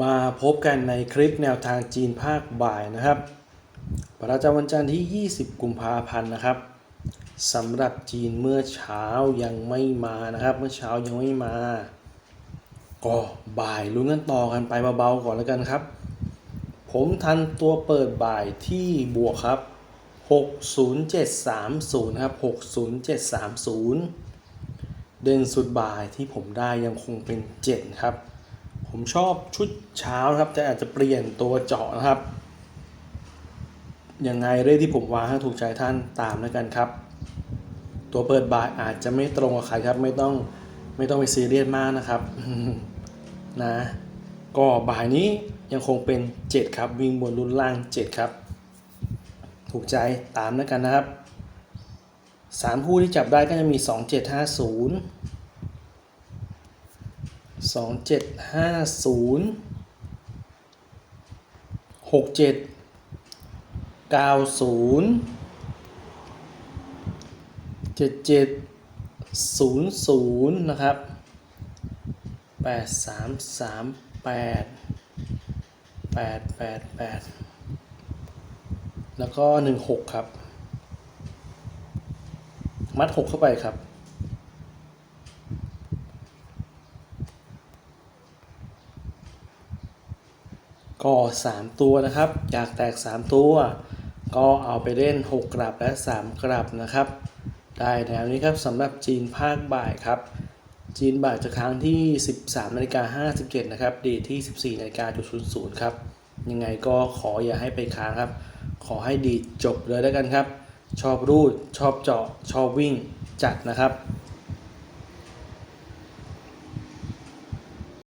มาพบกันในคลิปแนวทางจีนภาคบ่ายนะครับ ประจำวันจันทร์ที่ 20 กุมภาพันธ์นะครับสำหรับจีนเมื่อเช้ายังไม่มานะครับ เมื่อเช้ายังไม่มา ก็บ่ายลุ้นกันต่อกันไปเบาๆก่อนแล้วกันครับ ผมทันตัวเปิดบ่ายที่บวกครับ 60730 ครับ 60730 เด่นสุดบ่ายที่ผมได้ยังคงเป็น 7 ครับ ผมชอบชุดเช้าครับ แต่อาจจะเปลี่ยนตัวเจาะนะครับ ยังไงเรื่องที่ผมวางให้ถูกใจท่านตามแล้วกันครับ ตัวเปิดบ่ายอาจจะไม่ตรงกับใครครับ ไม่ต้องไม่ต้องไปซีเรียสมากนะครับนะ ก็บ่ายนี้ยังคงเป็น 7 ครับ วิ่งบนรุ่นล่าง 7 ครับ ถูกใจตามแล้วกันนะครับ 3 คู่ที่จับได้ก็จะมี 2750 2750 67 90 7700นะครับ8338 888แล้วก็16ครับ มัด6เข้าไปครับ ก็ 3 ตัวนะครับ อยากแตก 3 ตัว ก็เอาไปเล่น 6 กลับและ 3 กลับนะครับ ได้แนวนี้ครับสำหรับจีนภาคบ่ายครับ จีนบ่ายจะค้างที่ 13นาฬิกา57นะครับดีที่14นาฬิกาจุด00ครับยังไงก็ขออย่าให้ไปค้างครับ ขอให้ดีจบเลยแล้วกันครับ ชอบรูดชอบเจาะชอบวิ่งจัดนะครับ